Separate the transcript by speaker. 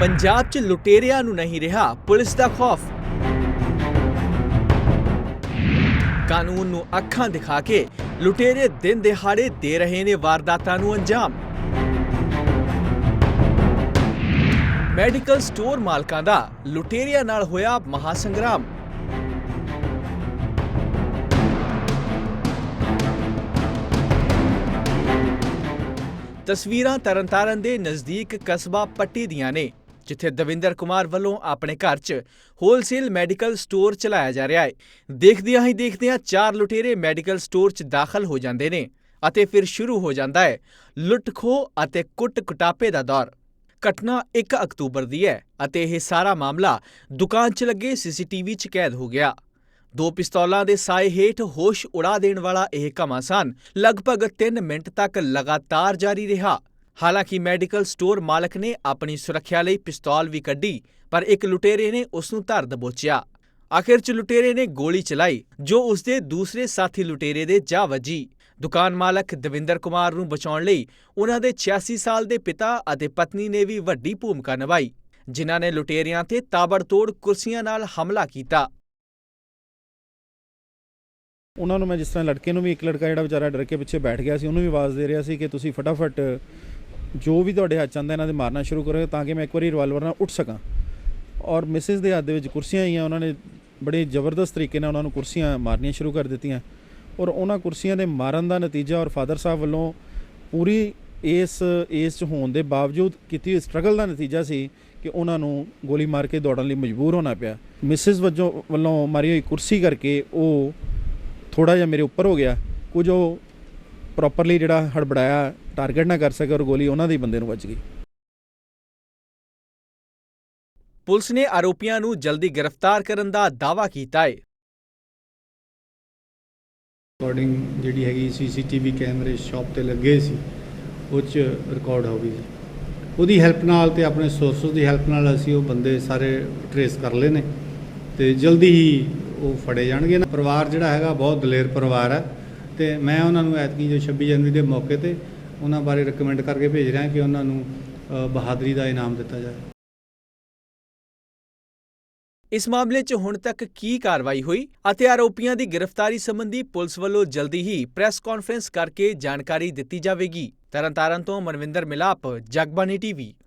Speaker 1: ਪੰਜਾਬ 'ਚ ਲੁਟੇਰਿਆਂ ਨੂੰ ਨਹੀਂ ਰਿਹਾ ਪੁਲਿਸ ਦਾ ਖੌਫ। ਕਾਨੂੰਨ ਨੂੰ ਅੱਖਾਂ ਦਿਖਾ ਕੇ ਲੁਟੇਰੇ ਦਿਨ ਦਿਹਾੜੇ ਦੇ ਰਹੇ ਨੇ ਵਾਰਦਾਤਾਂ ਨੂੰ ਅੰਜਾਮ। ਮੈਡੀਕਲ ਸਟੋਰ ਮਾਲਕਾਂ ਦਾ ਲੁਟੇਰਿਆਂ ਨਾਲ ਹੋਇਆ ਮਹਾਸੰਗਰਾਮ। ਤਸਵੀਰਾਂ ਤਰਨਤਾਰਨ ਦੇ ਨਜ਼ਦੀਕ ਕਸਬਾ ਪੱਟੀ ਦੀਆਂ ਨੇ। ਜਿੱਥੇ ਦਵਿੰਦਰ ਕੁਮਾਰ ਵੱਲੋਂ ਆਪਣੇ ਘਰ 'ਚ ਹੋਲਸੇਲ ਮੈਡੀਕਲ ਸਟੋਰ ਚਲਾਇਆ ਜਾ ਰਿਹਾ ਹੈ। ਦੇਖਦਿਆਂ ਹੀ ਦੇਖਦਿਆਂ ਚਾਰ ਲੁਟੇਰੇ ਮੈਡੀਕਲ ਸਟੋਰ 'ਚ ਦਾਖਲ ਹੋ ਜਾਂਦੇ ਨੇ ਅਤੇ ਫਿਰ ਸ਼ੁਰੂ ਹੋ ਜਾਂਦਾ ਹੈ ਲੁੱਟ ਖੋਹ ਅਤੇ ਕੁੱਟ ਕੁਟਾਪੇ ਦਾ ਦੌਰ। ਘਟਨਾ 1 ਅਕਤੂਬਰ ਦੀ ਹੈ ਅਤੇ ਇਹ ਸਾਰਾ ਮਾਮਲਾ ਦੁਕਾਨ 'ਚ ਲੱਗੇ ਸੀਸੀਟੀਵੀ 'ਚ ਕੈਦ ਹੋ ਗਿਆ। ਦੋ ਪਿਸਤੌਲਾਂ ਦੇ ਸਾਏ ਹੇਠ ਹੋਸ਼ ਉਡਾ ਦੇਣ ਵਾਲਾ ਇਹ ਘਮਾਸਾਨ ਲਗਭਗ 3 ਮਿੰਟ ਤੱਕ ਲਗਾਤਾਰ ਜਾਰੀ ਰਿਹਾ। ਹਾਲਾਂਕਿ ਮੈਡੀਕਲ ਸਟੋਰ ਮਾਲਕ ਨੇ ਆਪਣੀ ਸੁਰੱਖਿਆ ਲਈ ਪਿਸਤੌਲ ਵੀ ਕੱਢੀ, ਪਰ ਇੱਕ ਲੁਟੇਰੇ ਨੇ ਉਸ ਨੂੰ ਧਰ ਦਬੋਚਿਆ। ਆਖਿਰ ਚ ਲੁਟੇਰੇ ਨੇ ਗੋਲੀ ਚਲਾਈ, ਜੋ ਉਸ ਦੇ ਦੂਸਰੇ ਸਾਥੀ ਲੁਟੇਰੇ ਦੇ ਜਾ ਵੱਜੀ। ਦੁਕਾਨ ਮਾਲਕ ਦਵਿੰਦਰ ਕੁਮਾਰ ਨੂੰ ਬਚਾਉਣ ਲਈ ਉਹਨਾਂ ਦੇ 86 ਸਾਲ ਦੇ ਪਿਤਾ ਅਤੇ ਪਤਨੀ ਨੇ ਵੀ ਵੱਡੀ ਭੂਮਿਕਾ ਨਿਭਾਈ, ਜਿਨ੍ਹਾਂ ਨੇ ਲੁਟੇਰਿਆਂ ਤੇ ਤਾਬੜਤੋੜ ਕੁਰਸੀਆਂ ਨਾਲ ਹਮਲਾ ਕੀਤਾ।
Speaker 2: ਉਹਨਾਂ ਨੂੰ ਮੈਂ ਜਿਸ ਤਰ੍ਹਾਂ ਲੜਕੇ ਨੂੰ ਵੀ ਇੱਕ ਲੜਕਾ ਜਿਹੜਾ ਵਿਚਾਰਾ ਡਰ ਕੇ ਪਿੱਛੇ ਬੈਠ ਗਿਆ ਸੀ, ਉਹਨੂੰ ਵੀ ਆਵਾਜ਼ ਦੇ ਰਿਹਾ ਸੀ ਕਿ ਤੁਸੀਂ ਫਟਾਫਟ ਜੋ ਵੀ ਤੁਹਾਡੇ ਹੱਥ 'ਚ ਆਉਂਦਾ, ਇਹਨਾਂ ਦੇ ਮਾਰਨਾ ਸ਼ੁਰੂ ਕਰੋ ਤਾਂ ਕਿ ਮੈਂ ਇੱਕ ਵਾਰੀ ਰਿਵਾਲਵਰ ਨਾਲ ਉੱਠ ਸਕਾਂ। ਔਰ ਮਿਸਿਸ ਦੇ ਹੱਥ ਦੇ ਵਿੱਚ ਕੁਰਸੀਆਂ ਆਈਆਂ, ਉਹਨਾਂ ਨੇ ਬੜੇ ਜ਼ਬਰਦਸਤ ਤਰੀਕੇ ਨਾਲ ਉਹਨਾਂ ਨੂੰ ਕੁਰਸੀਆਂ ਮਾਰਨੀਆਂ ਸ਼ੁਰੂ ਕਰ ਦਿੱਤੀਆਂ। ਔਰ ਉਹਨਾਂ ਕੁਰਸੀਆਂ ਦੇ ਮਾਰਨ ਦਾ ਨਤੀਜਾ ਔਰ ਫਾਦਰ ਸਾਹਿਬ ਵੱਲੋਂ ਪੂਰੀ ਇਸ ਇਸ 'ਚ ਹੋਣ ਦੇ ਬਾਵਜੂਦ ਕੀਤੀ ਹੋਈ ਸਟਰਗਲ ਦਾ ਨਤੀਜਾ ਸੀ ਕਿ ਉਹਨਾਂ ਨੂੰ ਗੋਲੀ ਮਾਰ ਕੇ ਦੌੜਨ ਲਈ ਮਜਬੂਰ ਹੋਣਾ ਪਿਆ। ਮਿਸਿਸ ਵਜੋਂ, ਵੱਲੋਂ ਮਾਰੀ ਹੋਈ ਕੁਰਸੀ ਕਰਕੇ ਉਹ ਥੋੜਾ ਜਿਹਾ ਮੇਰੇ ਉੱਪਰ ਹੋ ਗਿਆ। ਕੁਝ ਉਹ ਪ੍ਰੋਪਰਲੀ ਜਿਹੜਾ ਹੜਬੜਾਇਆ ਟਾਰਗੇਟ ਨਾ ਕਰ ਸਕੇ ਔਰ ਗੋਲੀ ਉਹਨਾਂ ਦੇ ਬੰਦੇ ਨੂੰ ਵੱਜ ਗਈ।
Speaker 1: ਪੁਲਿਸ ਨੇ ਆਰੋਪੀਆਂ ਨੂੰ ਜਲਦੀ ਗ੍ਰਿਫਤਾਰ ਕਰਨ ਦਾ ਦਾਅਵਾ ਕੀਤਾ ਹੈ।
Speaker 3: ਰਿਕਾਰਡਿੰਗ ਜਿਹੜੀ ਹੈਗੀ ਸੀਸੀਟੀਵੀ ਕੈਮਰੇ ਸ਼ਾਪ ਤੇ ਲੱਗੇ ਸੀ ਉਹ 'ਚ ਰਿਕਾਰਡ ਹੋ ਗਈ ਸੀ। ਉਹਦੀ ਹੈਲਪ ਨਾਲ ਤੇ ਆਪਣੇ ਸੋਰਸਸ ਦੀ ਹੈਲਪ ਨਾਲ ਅਸੀਂ ਉਹ ਬੰਦੇ ਸਾਰੇ ਟਰੇਸ ਕਰ ਲਏ ਨੇ ਤੇ ਜਲਦੀ ਹੀ ਉਹ ਫੜੇ ਜਾਣਗੇ ਨਾ। ਪਰਿਵਾਰ ਜਿਹੜਾ ਹੈਗਾ ਬਹੁਤ ਦਲੇਰ ਪਰਿਵਾਰ ਹੈ ਤੇ ਮੈਂ ਉਹਨਾਂ ਨੂੰ ਐਤਕੀ ਜੋ 26 ਜਨਵਰੀ ਦੇ ਮੌਕੇ ਤੇ ਉਹਨਾਂ ਬਾਰੇ ਰეკਮੈਂਡ ਕਰਕੇ ਭੇਜ ਰਿਹਾ ਕਿ ਉਹਨਾਂ ਨੂੰ ਬਹਾਦਰੀ ਦਾ ਇਨਾਮ ਦਿੱਤਾ ਜਾਏ।
Speaker 1: ਇਸ ਮਾਮਲੇ 'ਚ ਹੁਣ ਤੱਕ ਕੀ ਕਾਰਵਾਈ ਹੋਈ ਅਤੇ ਆਰੋਪੀਆਂ ਦੀ ਗ੍ਰਿਫਤਾਰੀ ਸੰਬੰਧੀ ਪੁਲਿਸ ਵੱਲੋਂ ਜਲਦੀ ਹੀ ਪ੍ਰੈਸ ਕਾਨਫਰੰਸ ਕਰਕੇ ਜਾਣਕਾਰੀ ਦਿੱਤੀ ਜਾਵੇਗੀ। ਤਰਨਤਾਰਨ ਤੋਂ ਮਨਵਿੰਦਰ ਮਿਲਾਪ ਜਗਬਾਨੀ ਟੀਵੀ।